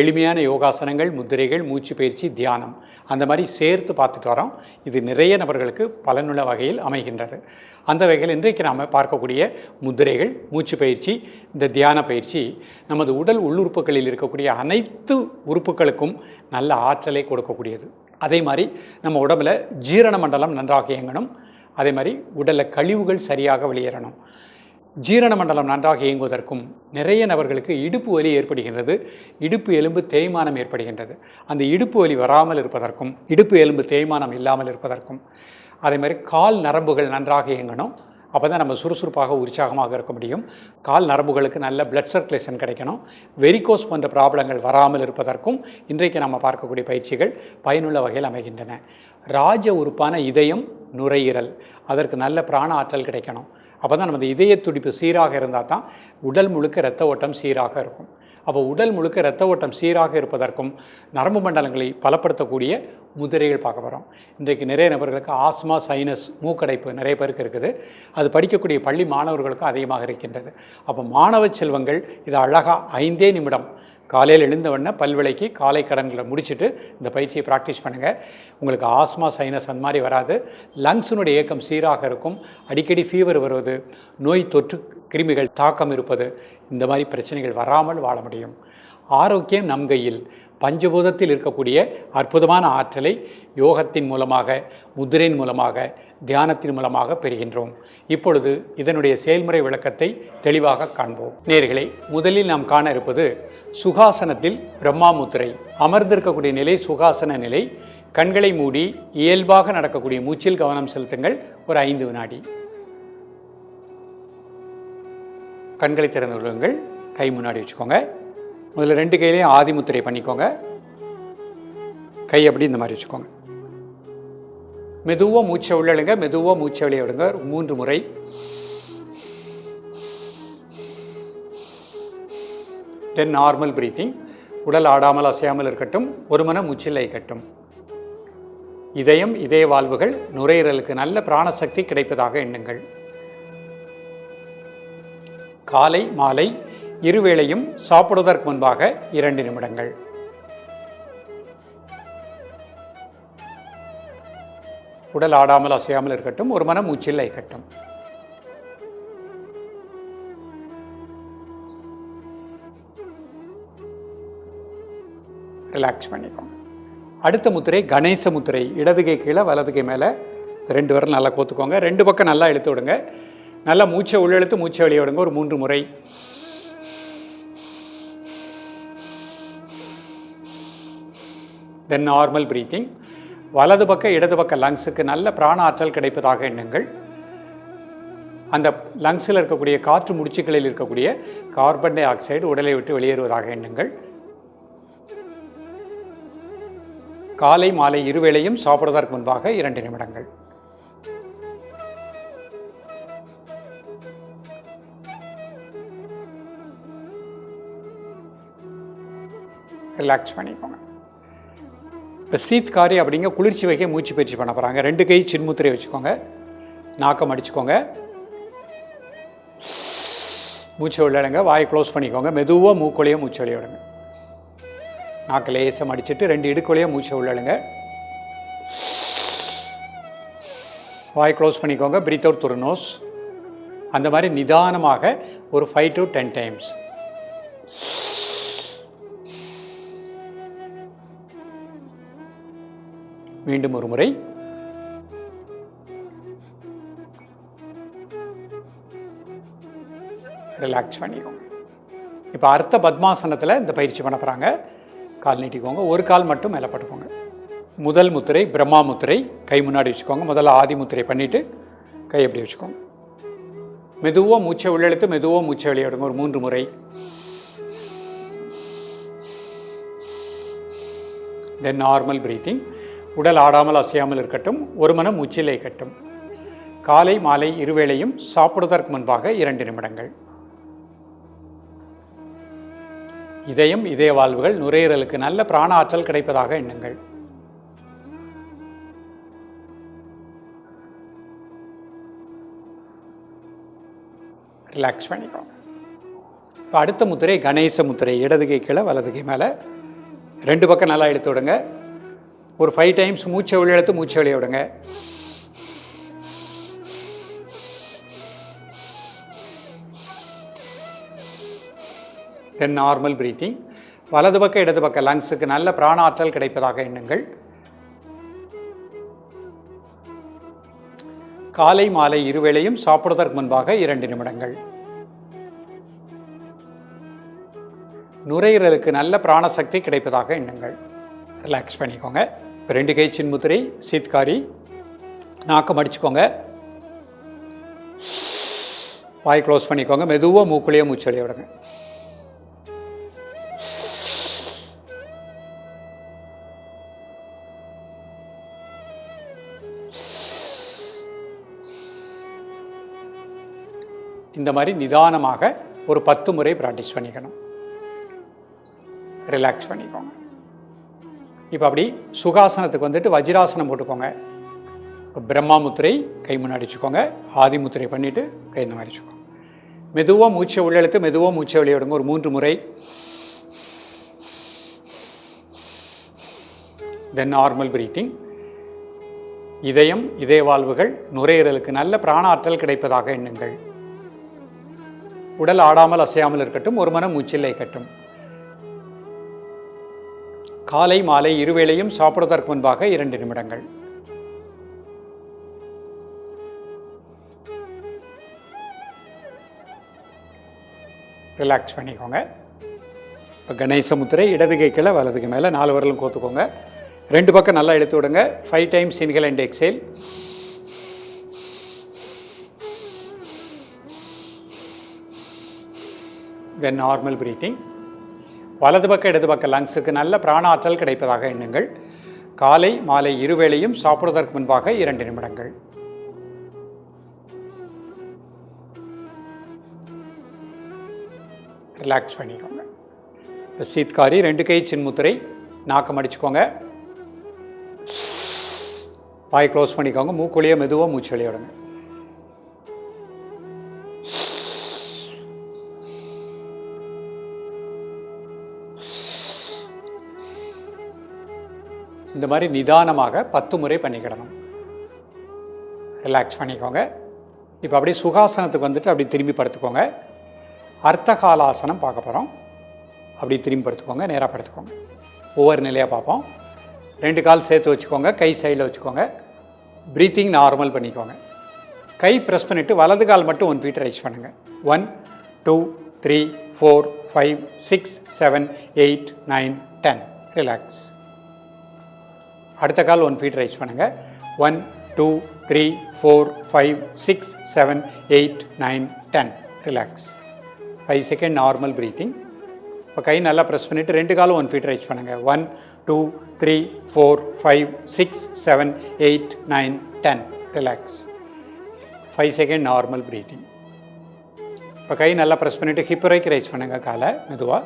எளிமையான யோகாசனங்கள் முத்திரைகள் மூச்சு பயிற்சி தியானம் அந்த மாதிரி சேர்த்து பார்த்துட்டு வரோம். இது நிறைய நபர்களுக்கு பலனுள்ள வகையில் அமைகின்றது. அந்த வகையில் இன்றைக்கு நாம் பார்க்கக்கூடிய முத்திரைகள் மூச்சு பயிற்சி இந்த தியான பயிற்சி நமது உடல் உள்ளுறுப்புகளில் இருக்கக்கூடிய அனைத்து உறுப்புகளுக்கும் நல்ல ஆற்றலை கொடுக்கக்கூடியது. அதே மாதிரி நம்ம உடம்புல ஜீரண மண்டலம் நன்றாக இயங்கணும். அதே மாதிரி உடலில் கழிவுகள் சரியாக வெளியேறணும். ஜீரண மண்டலம் நன்றாக இயங்குவதற்கும் நிறைய நபர்களுக்கு இடுப்பு வலி ஏற்படுகின்றது. இடுப்பு எலும்பு தேய்மானம் ஏற்படுகின்றது. அந்த இடுப்பு வலி வராமல் இருப்பதற்கும் இடுப்பு எலும்பு தேய்மானம் இல்லாமல் இருப்பதற்கும் அதே மாதிரி கால் நரம்புகள் நன்றாக இயங்கணும். அப்போ தான் நம்ம சுறுசுறுப்பாக உற்சாகமாக இருக்க முடியும். கால் நரம்புகளுக்கு நல்ல பிளட் சர்க்குலேஷன் கிடைக்கணும். வெரிகோஸ் போன்ற ப்ராப்ளங்கள் வராமல் இருப்பதற்கும் இன்றைக்கு நம்ம பார்க்கக்கூடிய பயிற்சிகள் பயனுள்ள வகையில் அமைகின்றன. ராஜ உறுப்பான இதயம் நுரையீரல். அதற்கு நல்ல பிராண ஆற்றல் கிடைக்கணும். அப்போ தான் நமது இதய துடிப்பு சீராக இருந்தால் தான் உடல் முழுக்க இரத்த ஓட்டம் சீராக இருக்கும். அப்போ உடல் முழுக்க இரத்த ஓட்டம் சீராக இருப்பதற்கும் நரம்பு மண்டலங்களை பலப்படுத்தக்கூடிய முதிரைகள் பார்க்க போகிறோம் இன்றைக்கு நிறைய நபர்களுக்கு ஆஸ்மா சைனஸ் மூக்கடைப்பு நிறைய பேருக்கு இருக்குது. அது படிக்கக்கூடிய பள்ளி மாணவர்களுக்கும் அதிகமாக இருக்கின்றது. அப்போ மாணவ செல்வங்கள் இது அழகாக ஐந்தே நிமிடம் காலையில் எழுந்தவுடனே பல்விளைக்கு காலை கடன்களை முடிச்சுட்டு இந்த பயிற்சியை ப்ராக்டிஸ் பண்ணுங்கள் உங்களுக்கு ஆஸ்மா சைனஸ் அந்த மாதிரி வராது. லங்ஸினுடைய இயக்கம் சீராக இருக்கும். அடிக்கடி ஃபீவர் வருவது நோய் தொற்று கிருமிகள் தாக்கம் இருப்பது இந்த மாதிரி பிரச்சனைகள் வராமல் வாழ முடியும். ஆரோக்கியம் நம் கையில். பஞ்சபூதத்தில் இருக்கக்கூடிய அற்புதமான ஆற்றலை யோகத்தின் மூலமாக முதிரையின் மூலமாக தியானத்தின் மூலமாக பெறுகின்றோம். இப்பொழுது இதனுடைய செயல்முறை விளக்கத்தை தெளிவாக காண்போம். நேர்களை முதலில் நாம் காண இருப்பது சுகாசனத்தில் பிரம்மா முத்திரை அமர்ந்திருக்கக்கூடிய நிலை சுகாசன நிலை. கண்களை மூடி இயல்பாக நடக்கக்கூடிய மூச்சில் கவனம் செலுத்துங்கள். ஒரு ஐந்து வினாடி. கண்களை திறந்து விடுங்கள் கை முன்னாடி வச்சுக்கோங்க. முதல்ல ரெண்டு கையிலையும் ஆதிமுத்திரை பண்ணிக்கோங்க. கை அப்படி இந்த மாதிரி வச்சுக்கோங்க. மெதுவாக மூச்சை உள்ளழுங்க மெதுவாக மூச்சை வெளியே விடுங்க. மூன்று முறை. தென் நார்மல் பிரீத்திங் உடல் ஆடாமல் அசையாமல் இருக்கட்டும். ஒரு மன மூச்சில் லயிக்கட்டும் இதயம் இதய வாழ்வுகள் நுரையீரலுக்கு நல்ல பிராணசக்தி கிடைப்பதாக எண்ணுங்கள். காலை மாலை இருவேளையும் சாப்பிடுவதற்கு முன்பாக இரண்டு நிமிடங்கள். உடல் ஆடாமல் அசையாமல் இருக்கட்டும் ஒரு மனம் மூச்சில் லயிக்கட்டும் ரிலாக்ஸ் பண்ணிக்கோங்க. அடுத்த முத்திரை கணேச முத்திரை இடதுகை கீழே வலதுகை மேலே. ரெண்டு விரல் நல்லா கோத்துக்கோங்க. ரெண்டு பக்கம் நல்லா இழுத்து விடுங்க. நல்லா மூச்சை உள்ளெழுத்து மூச்சை வெளியே விடுங்க. ஒரு மூன்று முறை. தென் நார்மல் ப்ரீத்திங் வலது பக்க இடது பக்க லங்ஸுக்கு நல்ல பிராண ஆற்றல் கிடைப்பதாக எண்ணுங்கள். அந்த லங்ஸில் இருக்கக்கூடிய காற்று முடிச்சுக்களில் இருக்கக்கூடிய கார்பன் டை ஆக்சைடு உடலை விட்டு வெளியேறுவதாக எண்ணுங்கள். காலை மாலை இருவேளையும் சாப்பிடுவதற்கு முன்பாக இரண்டு நிமிடங்கள். ரிலாக்ஸ் பண்ணிக்கோங்க. இப்போ சீத்காரி அப்படிங்க குளிர்ச்சி வைக்க மூச்சு பயிற்சி பண்ண போகிறாங்க ரெண்டு கை சின்முத்திரை வச்சுக்கோங்க. நாக்கம் அடிச்சுக்கோங்க. மூச்சு விளையாடுங்க வாயை க்ளோஸ் பண்ணிக்கோங்க. மெதுவாக மூக்கொழியாக மூச்சு விளையாடுங்க நாக்கு லேசம் அடிச்சுட்டு ரெண்டு இடுக்கொழியாக மூச்சை உள்ளழுங்க வாய் க்ளோஸ் பண்ணிக்கோங்க. பிரீத் அவுட் துரு நோஸ் அந்த மாதிரி நிதானமாக ஒரு ஃபைவ் டு டென் டைம்ஸ் மீண்டும் ஒரு முறை. ரிலாக்ஸ் பண்ணிக்கோங்க. இப்போ அர்த்த பத்மாசனத்தில் இந்த பயிற்சி பண்ண போகிறாங்க கால் நீட்டிக்கோங்க. ஒரு கால் மட்டும் மேலே பட்டுக்கோங்க. முதல் முத்திரை பிரம்மா முத்திரை கை முன்னாடி வச்சுக்கோங்க. முதல்ல ஆதி முத்திரை பண்ணிவிட்டு கை எப்படி வச்சுக்கோங்க. மெதுவாக மூச்சை உள்ளெழுத்து மெதுவாக மூச்சை வெளியிடுங்க ஒரு மூன்று முறை. தென் நார்மல் ப்ரீத்திங் உடல் ஆடாமல் அசையாமல் இருக்கட்டும் ஒரு மனம் உச்சிலை கட்டும் காலை மாலை இருவேளையும் சாப்பிடுவதற்கு முன்பாக இரண்டு நிமிடங்கள். இதயம் இதய வாழ்வுகள் நுரையீரலுக்கு நல்ல பிராண ஆற்றல் கிடைப்பதாக எண்ணுங்கள். ரிலாக்ஸ் பண்ணிக்கோங்க. இப்போ அடுத்த முத்திரை கணேச முத்திரை இடதுகை கீழே வலதுகை மேலே. ரெண்டு பக்கம் நல்லா எடுத்து விடுங்க. ஒரு ஃபைவ் டைம்ஸ் மூச்சை வெளியே மூச்சை வெளியே விடுங்க. தென் நார்மல் ப்ரீத்திங் வலது பக்கம் இடது பக்கம் லங்ஸுக்கு நல்ல பிராண ஆற்றல் கிடைப்பதாக எண்ணுங்கள். காலை மாலை இருவேளையும் சாப்பிடுவதற்கு முன்பாக இரண்டு நிமிடங்கள். நுரையீரலுக்கு நல்ல பிராணசக்தி கிடைப்பதாக எண்ணுங்கள். ரிலாக்ஸ் பண்ணிக்கோங்க. ரெண்டு கை முத்திரை சீத்காரி. நாக்கம் அடிச்சுக்கோங்க. வாய் க்ளோஸ் பண்ணிக்கோங்க. மெதுவாக மூக்குள்ளேயே மூச்சலைய விடுங்க. இந்த மாதிரி நிதானமாக ஒரு பத்து முறை ப்ராக்டிஸ் பண்ணிக்கணும். ரிலாக்ஸ் பண்ணிக்கோங்க. இப்போ அப்படி சுகாசனத்துக்கு வந்துட்டு வஜ்ராசனம் போட்டுக்கோங்க. இப்போ பிரம்மா முத்திரை கை முன்னாடி வச்சுக்கோங்க. ஆதி முத்திரை பண்ணிவிட்டு கை இந்த மாதிரி வச்சுக்கோங்க. மெதுவாக மூச்சை உள்ளெழுத்து மெதுவாக மூச்சை வெளியே ஒரு மூன்று முறை. தென் நார்மல் பிரீத்திங் இதயம் இதய வாழ்வுகள் நுரையீரலுக்கு நல்ல பிராணாற்றல் கிடைப்பதாக எண்ணுங்கள். உடல் ஆடாமல் அசையாமல் இருக்கட்டும். ஒரு மனம் மூச்சில்லை கட்டும். காலை மாலை இருவேளையும் சாப்பிடுவதற்கு முன்பாக இரண்டு நிமிடங்கள். ரிலாக்ஸ் பண்ணிக்கோங்க. இப்போ கணேசமுத்திரை இடதுகை கீழே வலதுக்கு மேலே நாலு வரலும் கோத்துக்கோங்க. ரெண்டு பக்கம் நல்லா எடுத்து விடுங்க. Five times inhale and exhale then normal breathing வலது பக்கம் இடது பக்க லங்ஸுக்கு நல்ல பிராண ஆற்றல் கிடைப்பதாக எண்ணுங்கள். காலை மாலை இருவேளையும் சாப்பிடுவதற்கு முன்பாக இரண்டு நிமிடங்கள். ரிலாக்ஸ் பண்ணிக்கோங்க. இப்போ சீத்காரி ரெண்டு கை சின்முத்திரை நாக்கம் அடிச்சுக்கோங்க வாய் க்ளோஸ் பண்ணிக்கோங்க. மூக்குழியை மெதுவாக மூச்சு விளையாடுங்க இந்த மாதிரி நிதானமாக பத்து முறை பண்ணிக்கிடணும். ரிலாக்ஸ் பண்ணிக்கோங்க. இப்போ அப்படியே சுகாசனத்துக்கு வந்துட்டு அப்படி திரும்பி படுத்துக்கோங்க. அர்த்தகாலாசனம் பார்க்க போகிறோம் அப்படி திரும்பி படுத்துக்கோங்க. நேராக படுத்துக்கோங்க. ஒவ்வொரு நிலையாக பார்ப்போம். ரெண்டு கால் சேர்த்து வச்சுக்கோங்க. கை சைடில் வச்சுக்கோங்க. ப்ரீத்திங் நார்மல் பண்ணிக்கோங்க. கை ப்ரெஸ் பண்ணிவிட்டு வலது கால் மட்டும் ஒன் ஃபீட் ரைஸ் பண்ணுங்கள் one two three four five six seven eight nine ten relax அடுத்த கால் ஒன் ஃபீட் ரைஸ் பண்ணுங்கள் one two three four five six seven eight nine ten relax five second normal breathing இப்போ கை நல்லா press பண்ணிவிட்டு ரெண்டு காலும் ஒன் ஃபீட் ரைஸ் பண்ணுங்கள் one two three four five six seven eight nine ten relax five second normal breathing இப்போ கை நல்லா ப்ரெஸ் பண்ணிவிட்டு ஹிப் வரைக்கும் ரைஸ் பண்ணுங்கள் காலை மெதுவாக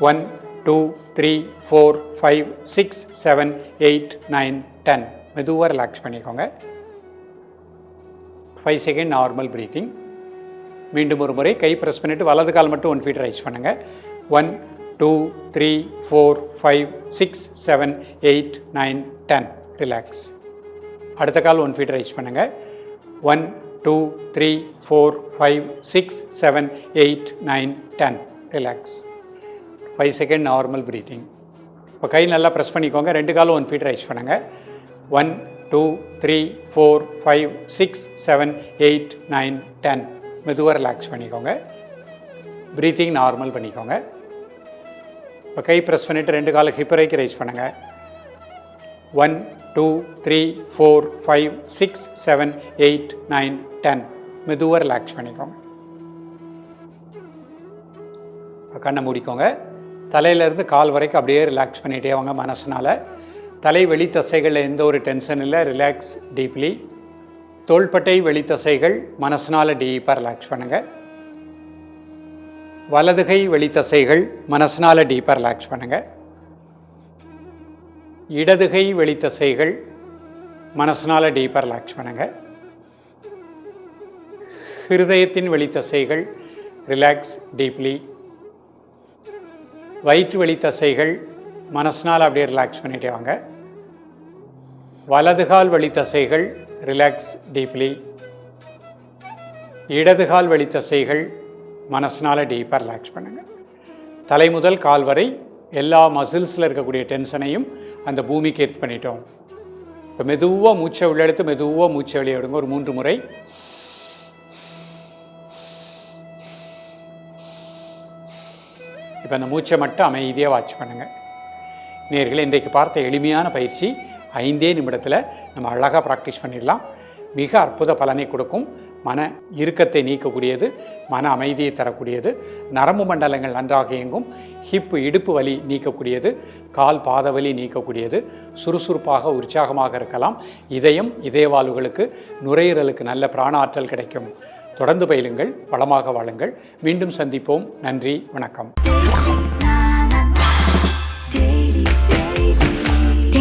one two three four five six seven eight nine ten. மெதுவாக ரிலாக்ஸ் பண்ணிக்கோங்க. ஃபைவ் செகண்ட் நார்மல் ப்ரீத்திங் மீண்டும் ஒரு முறை கை ப்ரெஸ் பண்ணிவிட்டு வலது கால் மட்டும் ஒன் ஃபீட் ரைஸ் பண்ணுங்கள் one two three four five six seven eight nine ten relax அடுத்த கால் ஒன் ஃபீட் ரைஸ் பண்ணுங்கள் one two three four five six seven eight nine ten relax five second normal breathing இப்போ கை நல்லா press பண்ணிக்கோங்க. ரெண்டு காலும் ஒன் ஃபீட் ரைஸ் பண்ணுங்கள் one two three four five six seven eight nine ten மெதுவாக relax பண்ணிக்கோங்க. ப்ரீத்திங் நார்மல் பண்ணிக்கோங்க. இப்போ கை ப்ரெஸ் பண்ணிவிட்டு ரெண்டு காலம் ஹிப் வரைக்கும் ரைஸ் பண்ணுங்கள் one two three four five six seven eight nine ten மெதுவாக ரிலாக்ஸ் பண்ணிக்கோங்க. கண்ணை மூடிக்கோங்க. தலையிலேருந்து கால் வரைக்கும் அப்படியே ரிலாக்ஸ் பண்ணிகிட்டே வாங்க மனசனால். தலை வெளி தசைகளில் எந்த ஒரு டென்ஷன் இல்லை ரிலாக்ஸ் டீப்லி தோள்பட்டை வெளி தசைகள் மனசுனால் டீப்பாக ரிலாக்ஸ் பண்ணுங்கள் வலதுகை வெளி தசைகள் மனசுனால் டீப்பாக ரிலாக்ஸ் பண்ணுங்கள் இடதுகை வெளி தசைகள் மனசுனால் டீப்பாக ரிலாக்ஸ் பண்ணுங்கள் ஹிருதயத்தின் வெளி தசைகள் ரிலாக்ஸ் டீப்லி வயிற்று வலி தசைகள் மனசினால் அப்படியே ரிலாக்ஸ் பண்ணிட்டே வாங்க. வலதுகால் வழி தசைகள் ரிலாக்ஸ் டீப்லி இடதுகால் வழி தசைகள் மனசினால் டீப்பாக ரிலாக்ஸ் பண்ணுங்கள் தலை முதல் கால் வரை எல்லா மசில்ஸில் இருக்கக்கூடிய டென்ஷனையும் அந்த பூமிக்கு ஏற்று பண்ணிட்டோம் இப்போ மெதுவாக மூச்சை உள்ளெடுத்து மெதுவாக மூச்சை வெளியே விடுங்க ஒரு மூன்று முறை இப்போ அந்த மூச்சை மட்டும் அமைதியாக வாட்ச் பண்ணுங்கள் நேர்களை இன்றைக்கு பார்த்த எளிமையான பயிற்சி ஐந்தே நிமிடத்தில் நம்ம அழகாக ப்ராக்டிஸ் பண்ணிடலாம். மிக அற்புத பலனை கொடுக்கும். மன இறுக்கத்தை நீக்கக்கூடியது மன அமைதியை தரக்கூடியது நரம்பு மண்டலங்கள் நன்றாக இயங்கும் ஹிப்பு இடுப்பு வலி நீக்கக்கூடியது கால் பாத வலி நீக்கக்கூடியது சுறுசுறுப்பாக உற்சாகமாக இருக்கலாம். இதயம் இதயவாழ்வுகளுக்கு நுரையீரலுக்கு நல்ல பிராண ஆற்றல் கிடைக்கும். தொடர்ந்து பயிலுங்கள் வளமாக வாழுங்கள். மீண்டும் சந்திப்போம். நன்றி வணக்கம்.